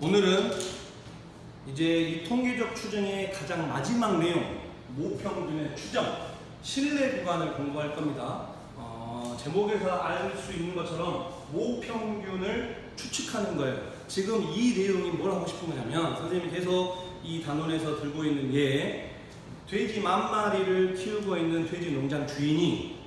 오늘은 이제 이 통계적 추정의 가장 마지막 내용 모평균의 추정 신뢰 구간을 공부할 겁니다. 어, 제목에서 알 수 있는 것처럼 모평균을 추측하는 거예요. 지금 이 내용이 뭘 하고 싶은 거냐면 선생님이 계속 이 단원에서 들고 있는 예 돼지 만 마리를 키우고 있는 돼지 농장 주인이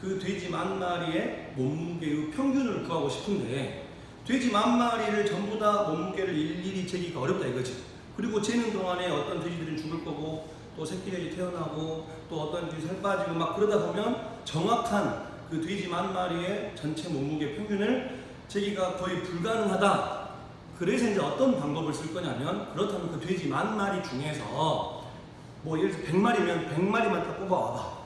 그 돼지 만 마리의 몸무게의 평균을 구하고 싶은데 돼지 만 마리를 전부 다 몸무게를 일일이 재기가 어렵다 이거지. 그리고 재는 동안에 어떤 돼지들은 죽을 거고 또 새끼들이 태어나고 또 어떤 돼지 살 빠지고 막 그러다 보면 정확한 그 돼지 만 마리의 전체 몸무게 평균을 재기가 거의 불가능하다. 그래서 이제 어떤 방법을 쓸 거냐면 그렇다면 그 돼지 만 마리 중에서 뭐 예를 들어 100마리면 100마리만 딱 뽑아와봐.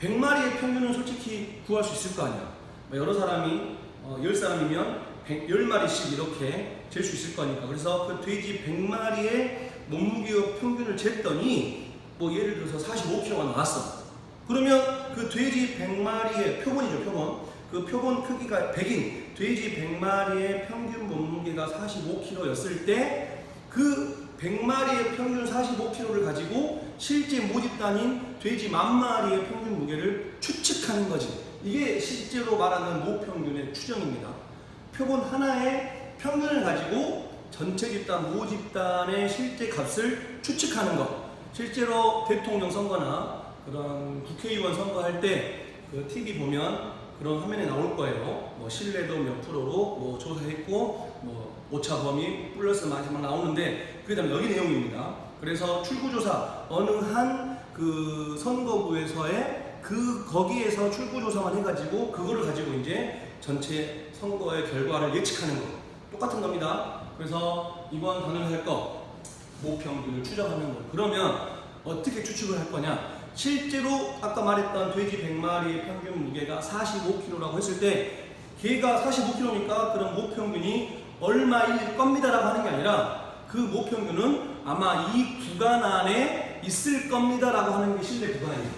100마리의 평균은 솔직히 구할 수 있을 거 아니야. 뭐 여러 사람이 어, 10사람이면 100, 10마리씩 이렇게 잴 수 있을 거니까. 그래서 그 돼지 100마리의 몸무게의 평균을 쟀더니 뭐 예를 들어서 45kg가 나왔어. 그러면 그 돼지 100마리의 표본이죠, 표본. 그 표본 크기가 100인 돼지 100마리의 평균 몸무게가 45kg였을 때 그 100마리의 평균 45kg를 가지고 실제 모집단인 돼지 만 마리의 평균 무게를 추측하는 거지. 이게 실제로 말하는 모평균의 추정입니다. 표본 하나의 평균을 가지고 전체 집단, 모 집단의 실제 값을 추측하는 것. 실제로 대통령 선거나 그런 국회의원 선거할 때 그 TV 보면 그런 화면에 나올 거예요. 뭐 신뢰도 몇 프로로 뭐 조사했고 뭐 오차 범위 플러스 마지막 나오는데 그다음에 여기 내용입니다. 그래서 출구조사 어느 한 그 선거구에서의 그 거기에서 출구조사만 해가지고 그거를 가지고 이제 전체 선거의 결과를 예측하는 거 똑같은 겁니다. 그래서 이번 단원할 거 모평균을 추정하는 거. 그러면 어떻게 추측을 할 거냐? 실제로 아까 말했던 돼지 100마리의 평균 무게가 45kg라고 했을 때 걔가 45kg니까 그럼 모평균이 얼마일 겁니다라고 하는 게 아니라 그 모평균은 아마 이 구간 안에 있을 겁니다라고 하는 게 신뢰 구간입니다.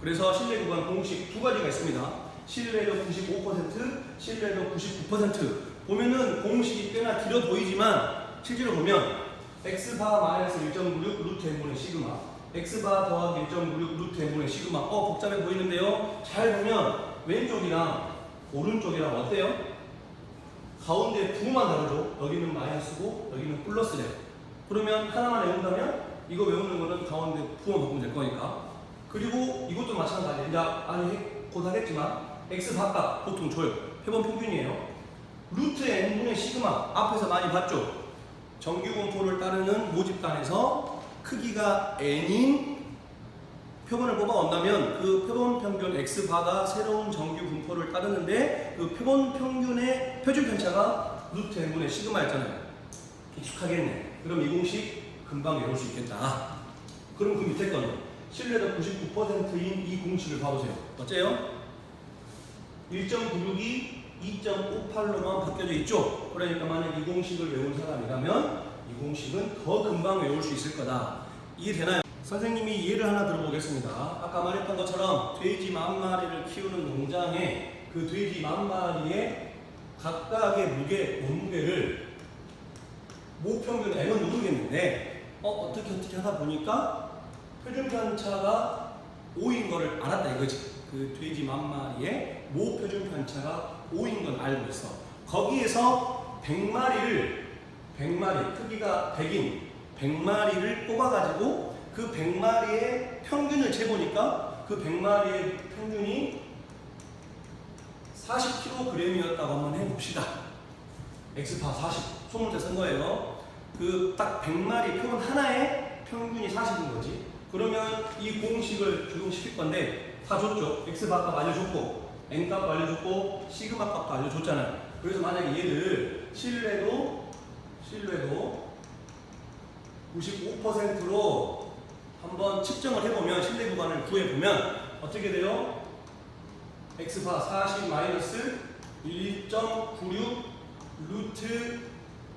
그래서 신뢰 구간 공식 두 가지가 있습니다. 신뢰도 95%, 신뢰도 99%. 보면은 공식이 꽤나 길어 보이지만 실제로 보면 x바 마이너스 1.96 루트 n분의 시그마 x바 더하기 1.96 루트 n분의 시그마. 어 복잡해 보이는데요? 잘 보면 왼쪽이랑 오른쪽이랑 어때요? 가운데 부호만 다르죠? 여기는 마이너스고 여기는 플러스래 그러면 하나만 외운다면 이거 외우는 거는 가운데 부호 바꾸면 될 거니까. 그리고 이것도 마찬가지 이제 아니 곧 하겠지만 x 바깥 보통 줘요 표본 평균이에요 루트 n분의 시그마 앞에서 많이 봤죠 정규 분포를 따르는 모집단에서 크기가 n인 표본을 뽑아 온다면 그 표본 평균 x바가 새로운 정규 분포를 따르는데 그 표본 평균의 표준 편차가 루트 n분의 시그마였잖아요. 익숙하겠네. 그럼 이 공식 금방 외울 수 있겠다. 그럼 그 밑에 거는 신뢰도 99%인 이 공식을 봐보세요. 어째요? 1.96이 2.58로만 바뀌어져 있죠. 그러니까 만약 이 공식을 외운 사람이라면 이 공식은 더 금방 외울 수 있을 거다. 이해되나요? 선생님이 예를 하나 들어보겠습니다. 아까 말했던 것처럼 돼지 만 마리를 키우는 농장에 그 돼지 만 마리의 각각의 무게, 몸무게를 모평균 n은 모르겠는데 어, 어떻게 어떻게 하다 보니까 표준 편차가 5인 거를 알았다 이거지. 그 돼지 만 마리의 모 표준 편차가 5인 건 알고 있어. 거기에서 100마리를 100마리 크기가 100인 100마리를 뽑아가지고 그 100마리의 평균을 재보니까 그 100마리의 평균이 40kg이었다고 한번 해봅시다. 엑스파 40 소문자 쓴 거예요. 그 딱 100마리 표본 하나의 평균이 40인 거지. 그러면 이 공식을 적용시킬 건데 다 줬죠. 엑스바 값 알려줬고 n 값 알려줬고 시그마 값도 알려줬잖아요. 그래서 만약에 얘를 신뢰도 신뢰도 95%로 한번 측정을 해보면 신뢰 구간을 구해보면 어떻게 돼요? x바 40 마이너스 1.96 루트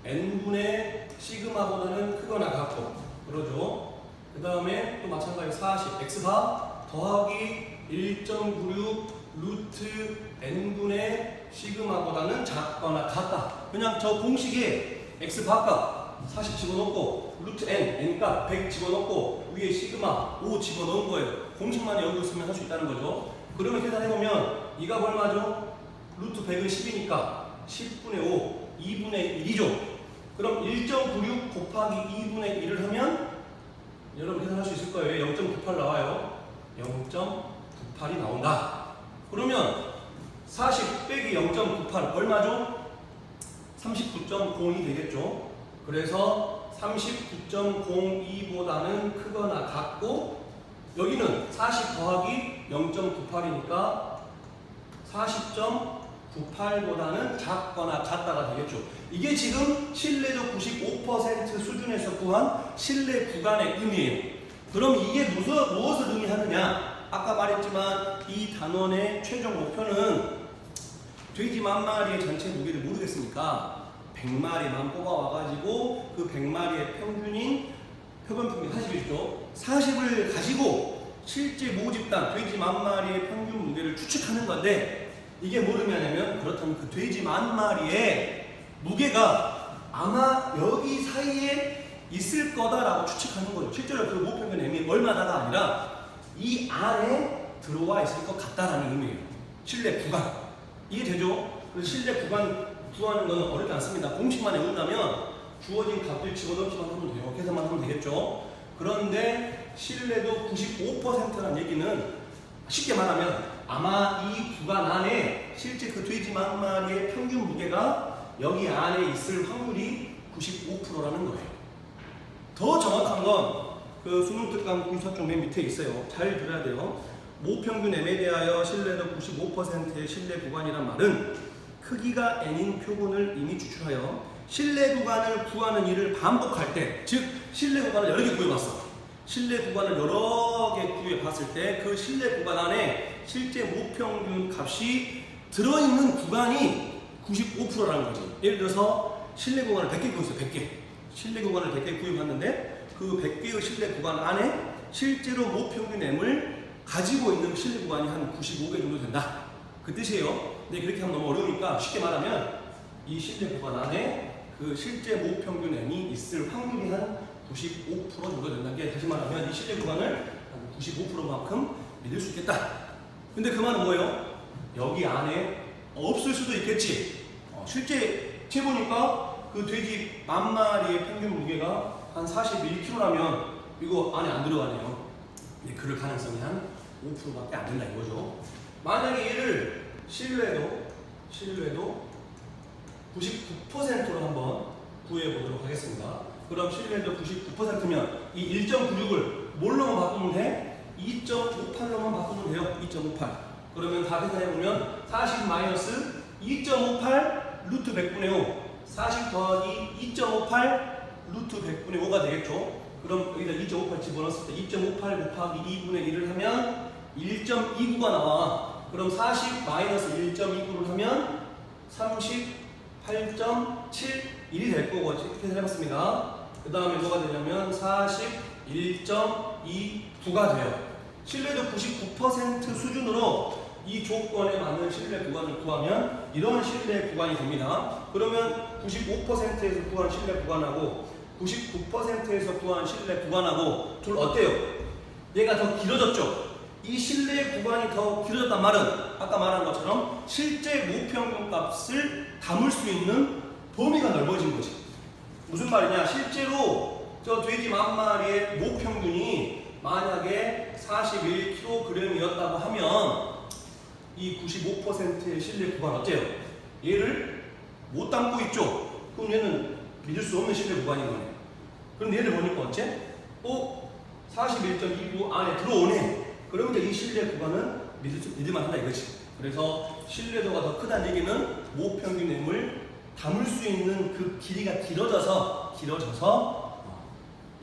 n분의 시그마보다는 크거나 같고 그러죠. 그 다음에 또 마찬가지 40 x바 더하기 1.96 루트 n분의 시그마보다는 작거나 같다. 그냥 저 공식에 x 바깥 40 집어넣고 루트 n n값 100 집어넣고 위에 시그마 5 집어넣은 거예요. 공식만 여기 있으면 할 수 있다는 거죠. 그러면 계산해보면 이값 얼마죠? 루트 100은 10이니까 10분의 5, 2분의 1이죠. 그럼 1.96 곱하기 2분의 1을 하면 여러분 계산할 수 있을 거예요. 0.98 나와요. 0.98이 나온다. 그러면 40 빼기 0.98 얼마죠? 39.02 되겠죠. 그래서 39.02보다는 크거나 같고 여기는 40 더하기 0.98이니까 40.98보다는 작거나 같다가 되겠죠. 이게 지금 신뢰도 95% 수준에서 구한 신뢰 구간의 의미예요. 그럼 이게 무슨, 무엇을 의미하느냐? 아까 말했지만 이 단원의 최종 목표는 돼지 만 마리의 전체 무게를 모르겠으니까 100마리만 뽑아와가지고 그 100마리의 평균인 표본 평균 40이죠. 40을 가지고 실제 모집단 돼지 만 마리의 평균 무게를 추측하는 건데 이게 뭘 의미하냐면 그렇다면 그 돼지 만 마리의 무게가 아마 여기 사이에 있을 거다라고 추측하는 거죠. 실제로 그 목평균 M이 얼마나가 아니라 이 안에 들어와 있을 것 같다라는 의미예요. 실내 구간. 이해되죠? 그래서 실내 구간 구하는 거는 어렵지 않습니다. 공식만 외운다면 주어진 값들 집어넣기만 하면 돼요. 계산만 하면 되겠죠. 그런데 신뢰도 95%라는 얘기는 쉽게 말하면 아마 이 구간 안에 실제 그 돼지 만 마리의 평균 무게가 여기 안에 있을 확률이 95%라는 거예요. 더 정확한 건 그 수능 특강 분석중 맨 밑에 있어요. 잘 들어야 돼요. 모평균 M에 대하여 신뢰도 95%의 신뢰 구간이란 말은 크기가 n인 표본을 이미 추출하여 신뢰 구간을 구하는 일을 반복할 때, 즉 신뢰 구간을 여러 개 구해봤어. 신뢰 구간을 여러 개 구해봤을 때 그 신뢰 구간 안에 실제 모평균 값이 들어있는 구간이 95%라는 거지. 예를 들어서 신뢰 구간을 100개 구했어요. 100개. 신뢰 구간을 100개 구입했는데 그 100개의 신뢰 구간 안에 실제로 모평균 M을 가지고 있는 신뢰 구간이 한 95개 정도 된다. 그 뜻이에요. 근데 그렇게 하면 너무 어려우니까 쉽게 말하면 이 신뢰 구간 안에 그 실제 모평균 M이 있을 확률이 한 95% 정도 된다는 게 다시 말하면 이 신뢰 구간을 한 95%만큼 믿을 수 있겠다. 근데 그 말은 뭐예요? 여기 안에 없을 수도 있겠지. 어, 실제 재보니까 그 돼지 만 마리의 평균 무게가 한 41kg라면 이거 안에 안 들어가네요. 근데 그럴 가능성이 한 5%밖에 안 된다 이거죠. 만약에 얘를 신뢰도 신뢰도 99%로 한번 구해 보도록 하겠습니다. 그럼 신뢰도 99%면 이 1.96을 뭘로만 바꾸면 돼? 2.58로만 바꾸면 돼요. 2.58. 그러면 다 계산해 보면 40 마이너스 2.58 루트 100분의 5. 40 더하기 2.58 루트 100분의 5가 되겠죠. 그럼 여기다 2.58 집어넣었을 때 2.58 곱하기 2분의 1을 하면 1.29가 나와. 그럼 40 마이너스 1.29를 하면 38.71이 될 거고 이렇게 해봤습니다. 그 다음에 뭐가 되냐면 41.29가 돼요. 신뢰도 99% 수준으로 이 조건에 맞는 신뢰 구간을 구하면 이런 신뢰 구간이 됩니다. 그러면 95%에서 구한 신뢰 구간하고 99%에서 구한 신뢰 구간하고 둘 어때요? 얘가 더 길어졌죠? 이 신뢰 구간이 더 길어졌단 말은 아까 말한 것처럼 실제 모평균 값을 담을 수 있는 범위가 넓어진 거지. 무슨 말이냐? 실제로 저 돼지 만 마리의 모평균이 만약에 41kg이었다고 하면 이 95%의 신뢰 구간 어때요? 얘를 못 담고 있죠? 그럼 얘는 믿을 수 없는 신뢰 구간인 거네. 그럼 얘를 보니까 어째? 어? 41.29 안에 들어오네. 그러면 이제 이 신뢰 구간은 믿을 수, 믿을 만 하다 이거지. 그래서 신뢰도가 더 크다는 얘기는 모평균 M을 담을 수 있는 그 길이가 길어져서 길어져서 어,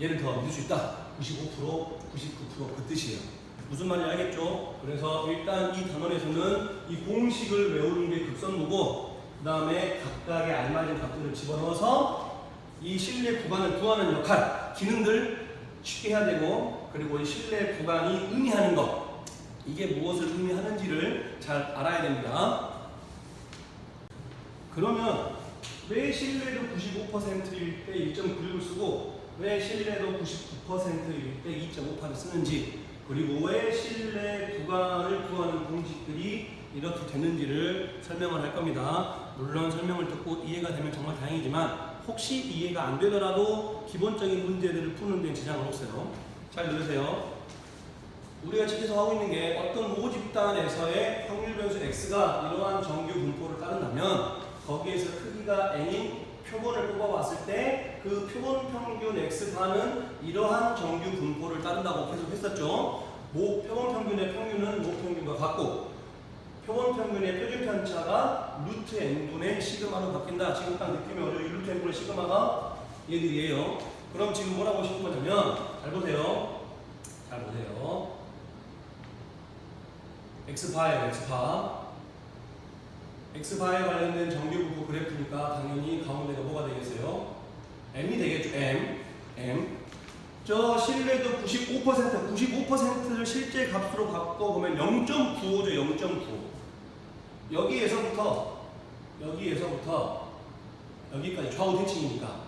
얘를 더 믿을 수 있다. 95%, 99%그 뜻이에요. 무슨 말인지 알겠죠? 그래서 일단 이 단원에서는 이 공식을 외우는 게 급선무고 그 다음에 각각의 알맞은 값들을 집어넣어서 이 신뢰 구간을 구하는 역할, 기능들 쉽게 해야 되고 그리고 이 신뢰 구간이 의미하는 것 이게 무엇을 의미하는지를 잘 알아야 됩니다. 그러면 왜 신뢰도 95%일 때 1.96을 쓰고 왜 신뢰도 99%일 때 2.58을 쓰는지 그리고 왜 신뢰 구간을 구하는 공식들이 이렇게 되는지를 설명을 할 겁니다. 물론 설명을 듣고 이해가 되면 정말 다행이지만 혹시 이해가 안 되더라도 기본적인 문제들을 푸는 데 지장은 없어요. 잘 들으세요. 우리가 집에서 하고 있는 게 어떤 모집단에서의 확률 변수 x가 이러한 정규 분포를 따른다면 거기에서 크기가 n인 표본을 뽑아봤을 때 그 표본 평균 x반은 이러한 정규 분포를 따른다고 계속 했었죠. 모 표본 평균의 평균은 모 평균과 같고 표본 평균의 표준 편차가 루트 n분의 시그마로 바뀐다. 지금 딱 느낌이 오죠? 이 루트 n분의 시그마가 얘들이에요. 그럼 지금 뭐라고 싶은 거냐면 잘 보세요. 잘 보세요. x바예요, x바. x바에 관련된 정규분포 그래프니까 당연히 가운데가 뭐가 되겠어요? m이 되겠죠, m. m. 저 신뢰도 95%, 95%를 실제 값으로 바꿔 보면 0.95죠, 0.95. 여기에서부터, 여기에서부터 여기까지 좌우 대칭이니까,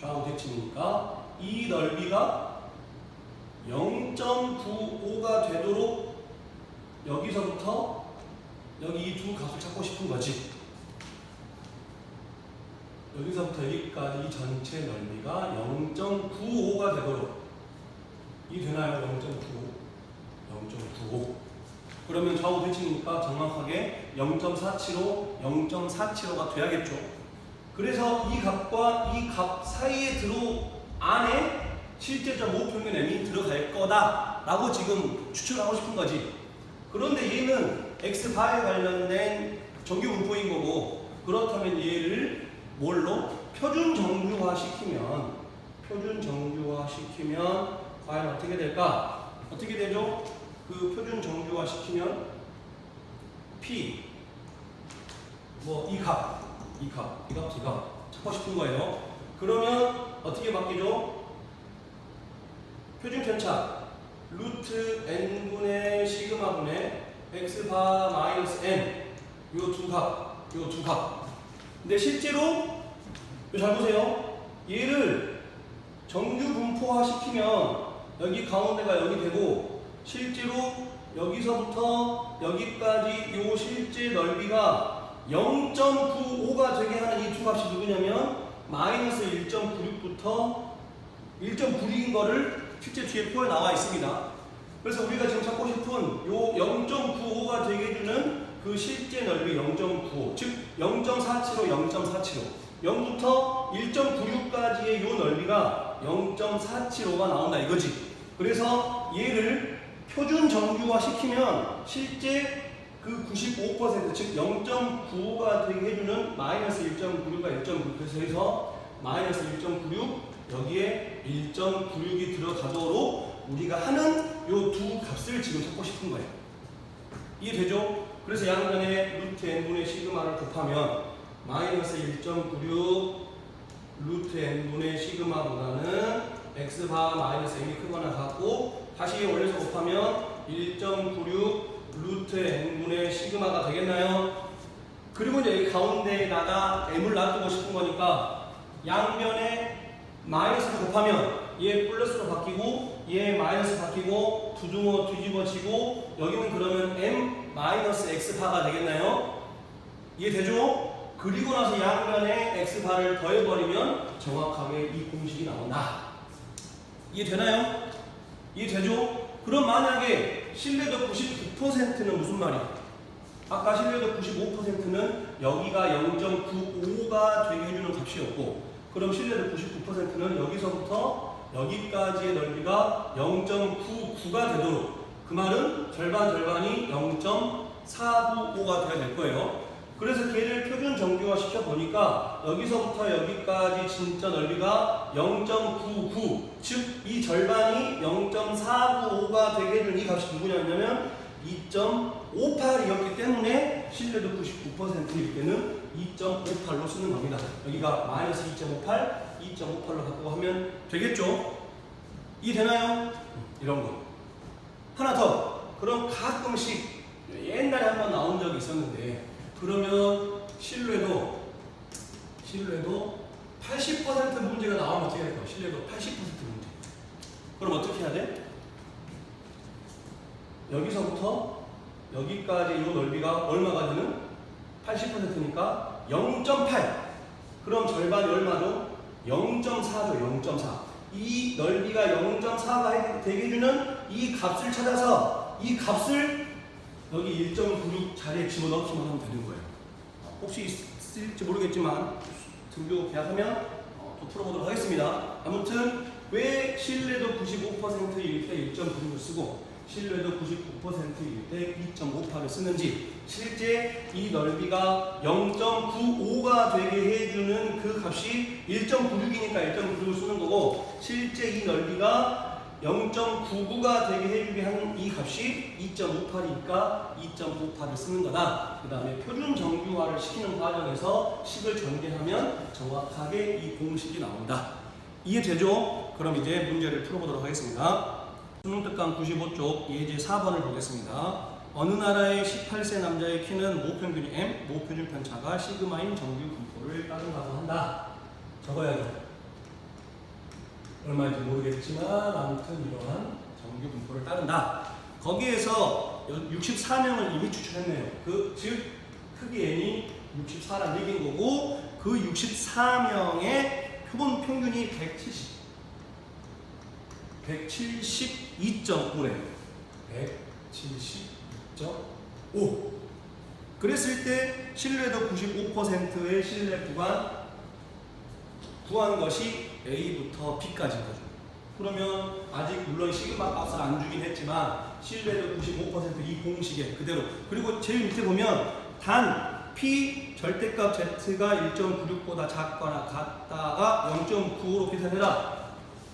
좌우 대칭이니까 이 넓이가 0.95가 되도록 여기서부터 여기 이 두 값을 찾고 싶은 거지. 여기서부터 여기까지 이 전체 넓이가 0.95가 되도록 이 되나요? 0.95. 0.95. 그러면 좌우 대칭이니까 정확하게 0.475, 0.475가 돼야겠죠. 그래서 이 값과 이 값 사이에 들어 안에 실제적 모평균 m이 들어갈 거다라고 지금 추측하고 싶은 거지. 그런데 얘는 x 바에 관련된 정규 분포인 거고 그렇다면 얘를 뭘로 표준 정규화 시키면 표준 정규화 시키면 과연 어떻게 될까? 어떻게 되죠? 그 표준 정규화 시키면 p 뭐 이 값, 이 값, 이 값, 이 값 찾고 싶은 거예요. 그러면 어떻게 바뀌죠? 표준 편차 루트 n분의 시그마분의 x바 마이너스 n 요 두 값, 요 두 값. 근데 실제로 잘 보세요. 얘를 정규 분포화 시키면 여기 가운데가 여기 되고 실제로 여기서부터 여기까지 요 실제 넓이가 0.95가 되게 하는 이두 값이 누구냐면 마이너스 1.96부터 1.96인 거를 실제 뒤에 표에 나와 있습니다. 그래서 우리가 지금 찾고 싶은 요 0.95가 되게 해주는 그 실제 넓이 0.95, 즉 0.475, 0.475. 0부터 1.96까지의 요 넓이가 0.475가 나온다 이거지. 그래서 얘를 표준 정규화 시키면 실제 그 95%, 즉 0.95가 되게 해주는 마이너스 1.96가 1.9, 그래서 여기서 마이너스 1.96, 여기에 1.96이 들어가도록 우리가 하는 요 두 값을 지금 찾고 싶은 거예요. 이해되죠? 그래서 양변에 루트 n분의 시그마를 곱하면 마이너스 1.96 루트 n분의 시그마보다는 x바 마이너스 m이 크거나 같고 다시 올려서 곱하면 1.96 루트 n분의 시그마가 되겠나요? 그리고 이제 여기 가운데에다가 m을 놔두고 싶은 거니까 양변에 마이너스를 곱하면 얘 플러스로 바뀌고 얘 마이너스 바뀌고 두둥어 뒤집어지고 여기는 그러면 m 마이너스 x바가 되겠나요? 이해되죠? 그리고 나서 양변에 x바를 더해버리면 정확하게 이 공식이 나온다. 이해되나요? 이해되죠? 그럼 만약에 신뢰도 99%는 무슨 말이야? 아까 신뢰도 95%는 여기가 0.95가 되게 해주는 값이었고 그럼 신뢰도 99%는 여기서부터 여기까지의 넓이가 0.99가 되도록 그 말은 절반 절반이 0.495가 돼야 될 거예요. 그래서 걔를 표준 정규화 시켜 보니까 여기서부터 여기까지 진짜 넓이가 0.99, 즉 이 절반이 0.495가 되게 해준 이 값이 누구냐면 2.58이었기 때문에 신뢰도 99%일 때는 2.58로 쓰는 겁니다. 여기가 마이너스 2.58, 2.58로 바꾸고 하면 되겠죠? 이해되나요? 이런 거. 하나 더. 그럼 가끔씩 옛날에 한번 나온 적이 있었는데 그러면 신뢰도 신뢰도 80% 문제가 나오면 어떻게 할까요? 신뢰도 80% 문제. 그럼 어떻게 해야 돼? 여기서부터 여기까지 이 넓이가 얼마가 되는? 80%니까 0.8. 그럼 절반이 얼마죠? 0.4죠, 0.4. 이 넓이가 0.4가 되게 해주는 이 값을 찾아서 이 값을 여기 1.96 자리에 집어넣기만 하면 되는 거예요. 혹시 있을지 모르겠지만 등교 계약하면 어, 또 풀어보도록 하겠습니다. 아무튼 왜 신뢰도 95%일 때 1.96을 쓰고 신뢰도 99%일 때 2.58을 쓰는지 실제 이 넓이가 0.95가 되게 해주는 그 값이 1.96이니까 1.96을 쓰는 거고 실제 이 넓이가 0.99가 되게 해주게 하는 이 값이 2.58이니까 2.58을 쓰는 거다. 그 다음에 표준 정규화를 시키는 과정에서 식을 전개하면 정확하게 이 공식이 나온다. 이해되죠? 그럼 이제 문제를 풀어보도록 하겠습니다. 수능 특강 95쪽 예제 4번을 보겠습니다. 어느 나라의 18세 남자의 키는 모평균이 m, 모표준 편차가 시그마인 정규 분포를 따른다고 한다. 적어야 돼. 얼마인지 모르겠지만 아무튼 이러한 정규 분포를 따른다. 거기에서 64명을 이미 추출했네요. 그 즉 크기 n이 64란 얘기인 거고 그 64명의 표본 평균이 170 172.5래요. 172.5. 그랬을 때 신뢰도 95%의 신뢰 구간 구한 것이 A부터 B까지인 거죠. 그러면 아직 물론 시그마 값을 안 주긴 했지만 신뢰도 95%이 공식에 그대로 그리고 제일 밑에 보면 단 P 절대값 Z가 1.96보다 작거나 같다가 0.95로 계산해라.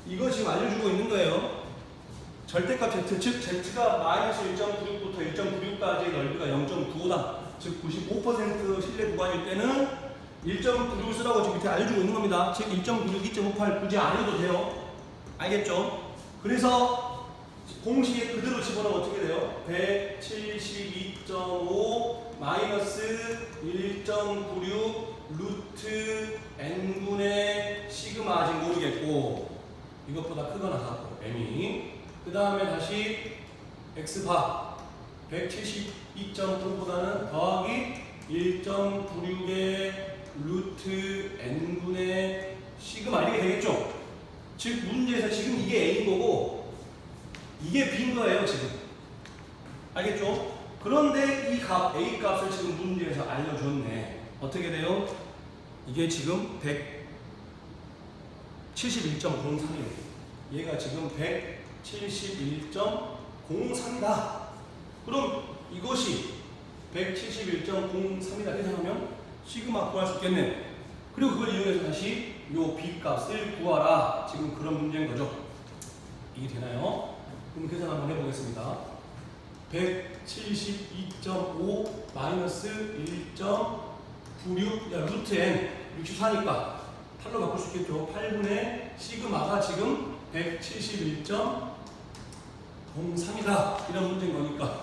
지금 알려주고 있는 거예요. 절대값 Z, 즉 Z가 마이너스 1.96부터 1.96까지의 넓이가 0.95다. 즉 95% 신뢰 구간일 때는 1.96을 쓰라고 지금 밑에 알려주고 있는 겁니다. 즉 1.96, 2.58 굳이 안 해도 돼요. 알겠죠? 그래서 공식에 그대로 집어넣으면 어떻게 돼요? 172.5 마이너스 1.96 루트 n분의 시그마 아직 모르겠고 이것보다 크거나 같고 m이 그 다음에 다시 x바 172.5보다는 더하기 1.96의 루트 n분의 시그마 이렇게 되겠죠? 즉 문제에서 지금 이게 a인 거고 이게 b인 거예요 지금 알겠죠? 그런데 이 값 a 값을 지금 문제에서 알려줬네 어떻게 돼요? 이게 지금 171.03이에요 얘가 지금 171.03이다 그럼 이것이 171.03이다 계산하면 시그마 구할 수 있겠네. 그리고 그걸 이용해서 다시 요 b 값을 구하라. 지금 그런 문제인 거죠. 이게 되나요? 그럼 계산 한번 해보겠습니다. 172.5 마이너스 1.96 야, 루트 n. 64니까 8로 바꿀 수 있겠죠. 8분의 시그마가 지금 171.03이다. 이런 문제인 거니까.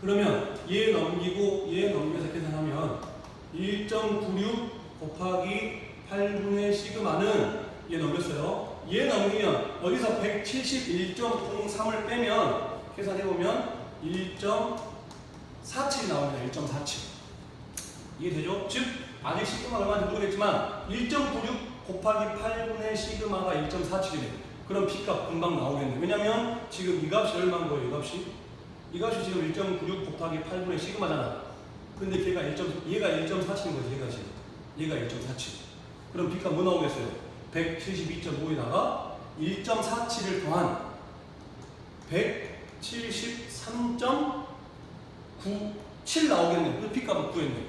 그러면 얘 넘기고 얘 넘겨서 계산하면 1.96 곱하기 8분의 시그마는 얘 넘겼어요 얘 넘기면 여기서 171.03을 빼면 계산해보면 1.47이 나옵니다 1.47 이해되죠? 즉 아직 시그마가 얼마인지 모르겠지만 1.96 곱하기 8분의 시그마가 1.47이래요. 그럼 B값 금방 나오겠네. 왜냐면 지금 이 값이 얼마인 거예요? 이 값이? 이 값이 지금 1.96 곱하기 8분의 시그마잖아. 근데 걔가 1. 얘가 1.47인 거지. 얘가 지금. 얘가 1.47. 그럼 B값 뭐 나오겠어요? 172.5에다가 1.47을 더한 173.97 나오겠네. 그 B값을 구했네.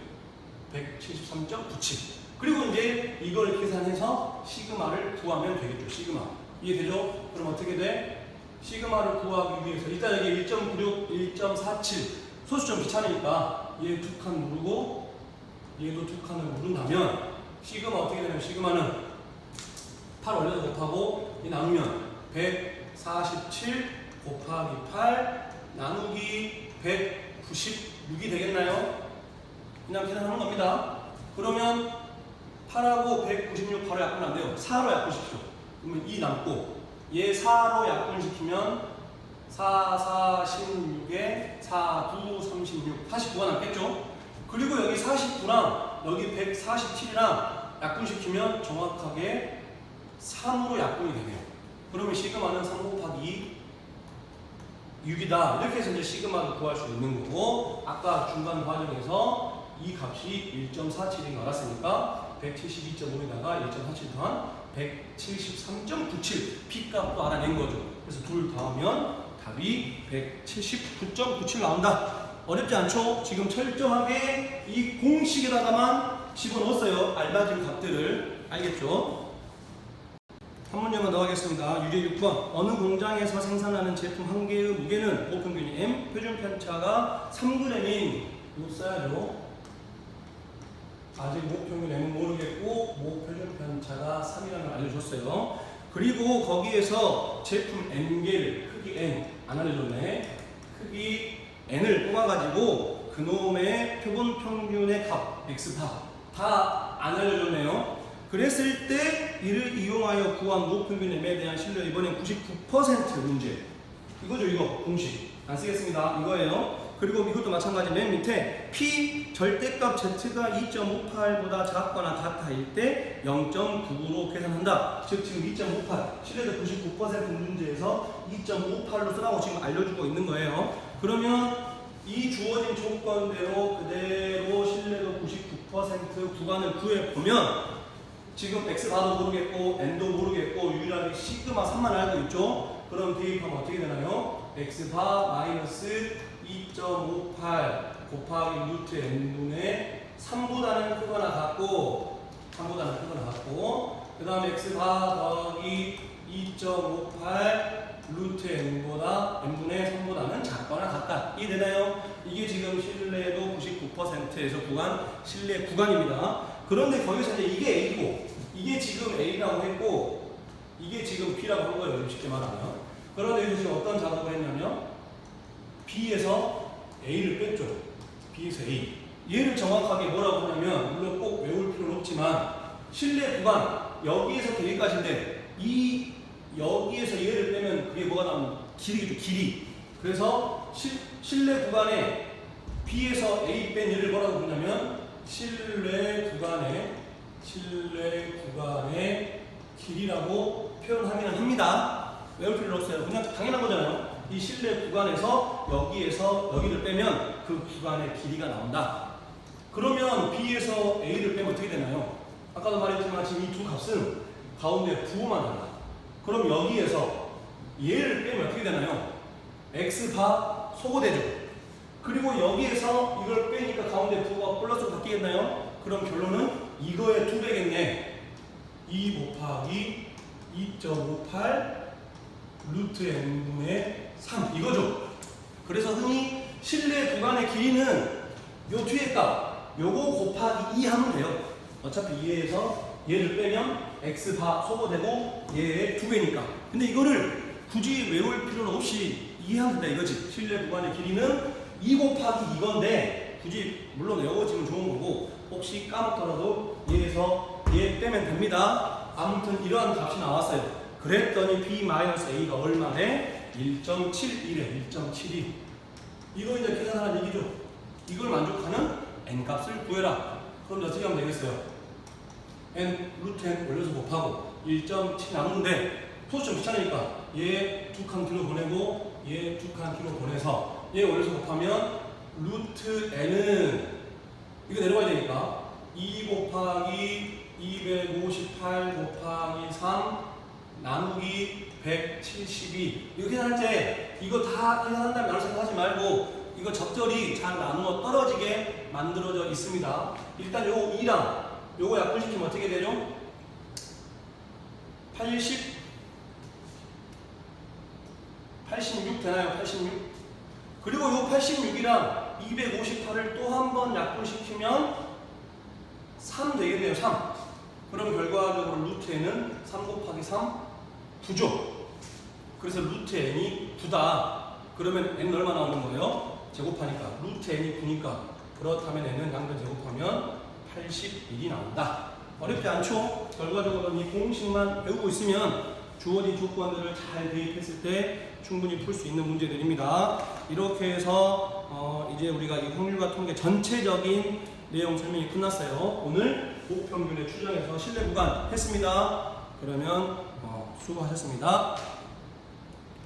173.97. 그리고 이제 이걸 계산해서 시그마를 구하면 되겠죠. 시그마. 이해되죠? 그럼 어떻게 돼? 시그마를 구하기 위해서 일단 여기 1.96, 1.47 소수 좀 귀찮으니까 얘 두 칸 누르고 얘도 두 칸을 누른다면 시그마 어떻게 되냐면 시그마는 8 올려서 곱하고 이 나누면 147 곱하기 8 나누기 196이 되겠나요? 그냥 계산하는 겁니다. 그러면 8하고 196 바로 약분 안 돼요. 4로 약분시켜. 그러면 2 남고 얘 4로 약분시키면 4, 4, 16에 4, 2, 36, 49가 남겠죠? 그리고 여기 49랑 여기 147이랑 약분시키면 정확하게 3으로 약분이 되네요. 그러면 시그마는 3 곱하기 6이다. 이렇게 해서 이제 시그마를 구할 수 있는 거고 아까 중간 과정에서 이 값이 1.47인 거 알았으니까 172.5에다가 1.47 더한 173.97 P 값도 알아낸 거죠. 그래서 둘 더하면 답이 179.97 나온다. 어렵지 않죠? 지금 철저하게 이 공식에다가만 집어넣었어요. 알맞은 값들을. 알겠죠? 한 문제만 더 하겠습니다. 유제 6번. 어느 공장에서 생산하는 제품 한 개의 무게는 보평균이 M, 표준 편차가 3g인 이거 써야죠. 아직 목평균 M은 모르겠고 목표준 편차가 3이라는 걸 알려줬어요. 그리고 거기에서 제품 N개를 크기 N 안 알려줬네. 크기 N을 뽑아가지고 그놈의 표본 평균의 값 X파 다 안 알려줬네요. 그랬을 때 이를 이용하여 구한 목평균 M에 대한 신뢰 이번엔 99% 문제. 이거죠 이거 공식 안 쓰겠습니다 이거예요 그리고 이것도 마찬가지 맨 밑에 P 절대값 Z가 2.58보다 작거나 같아일 때 0.99로 계산한다 즉 지금 2.58 신뢰도 99% 문제에서 2.58로 쓰라고 지금 알려주고 있는 거예요 그러면 이 주어진 조건대로 그대로 신뢰도 99% 구간을 구해보면 지금 x 바도 모르겠고 n도 모르겠고 유일하게 시그마 3만 알고 있죠. 그럼 대입하면 어떻게 되나요? x 바 마이너스 2.58 곱하기 루트 n분의 3보다는 크거나 같고 3보다는 크거나 같고 그 다음에 x 바 더하기 2.58 루트 n보다 n분의 3보다는 작거나 같다. 이해되나요? 이게 지금 신뢰도 99%에서 구간 신뢰 구간입니다. 그런데 거기서 이제 이게 A고 이게 지금 A라고 했고 이게 지금 B라고 한 거예요. 쉽게 말하면. 그런데 여기서 지금 어떤 작업을 했냐면 B에서 A를 뺐죠. B에서 A. 얘를 정확하게 뭐라고 하냐면 물론 꼭 외울 필요는 없지만 신뢰 구간 여기에서 여기까지인데 이 여기에서 얘를 빼면 그게 뭐가 나오면 길이겠죠. 길이. 그래서 실, 신뢰 구간에 B에서 A 뺀 얘를 뭐라고 부르냐면 실내 구간의 실내 구간의 길이라고 표현하기는 합니다. 외울 필요 없어요. 그냥 당연한 거잖아요. 이 실내 구간에서 여기에서 여기를 빼면 그 구간의 길이가 나온다. 그러면 B에서 A를 빼면 어떻게 되나요? 아까도 말했지만 지금 이 두 값은 가운데 부호만 한다. 그럼 여기에서 얘를 빼면 어떻게 되나요? X바 소거되죠. 그리고 여기에서 이걸 빼니까 가운데 부호가 플러스로 바뀌겠나요? 그럼 결론은 이거의 두 배겠네. 2 곱하기 2.58 루트 n분의 3 이거죠. 그래서 흔히 실내 구간의 길이는 요 뒤에 값 요거 곱하기 2 하면 돼요. 어차피 2에서 얘를 빼면 x바 소거되고 얘의 두 배니까. 근데 이거를 굳이 외울 필요는 없이 이해하면 된다 이거지. 실내 구간의 길이는 2 곱하기 이건데 굳이 물론 외워지면 좋은 거고 혹시 까먹더라도 얘에서 얘 빼면 됩니다. 아무튼 이러한 값이 나왔어요. 그랬더니 b-a가 얼마네? 1.71에 1.72. 이거 이제 계산하는 얘기죠. 이걸 만족하는 n 값을 구해라. 그럼 어떻게 하면 되겠어요? n 루트 n 올려서 곱하고 1.7 남는데 토스 좀 귀찮으니까 얘 두칸 뒤로 보내고 얘 두칸 뒤로 보내서 얘 올려서 곱하면 루트 n은 이거 내려가야 되니까 2 곱하기 258 곱하기 3 나누기 172 이거 계산할 때 이거 다 계산한다면 나눌 생각하지 말고 이거 적절히 잘 나누어 떨어지게 만들어져 있습니다. 일단 요거 2랑 요거 약분시키면 어떻게 되죠? 80 86 되나요? 86 그리고 요 86이랑 258을 또 한 번 약분시키면 3 되겠네요. 3 그럼 결과적으로 루트 n은 3 곱하기 3 9죠. 그래서 루트 n이 9다. 그러면 n 얼마 나오는 거예요? 제곱하니까 루트 n이 9니까 그렇다면 n은 양변 제곱하면 81이 나온다. 어렵지 않죠? 결과적으로 이 공식만 배우고 있으면 주어진 조건들을 잘 대입했을 때 충분히 풀 수 있는 문제들입니다. 이렇게 해서 어, 이제 우리가 이 확률과 통계 전체적인 내용 설명이 끝났어요. 오늘 보평균의 추정에서 신뢰 구간 했습니다. 그러면 어, 수고하셨습니다.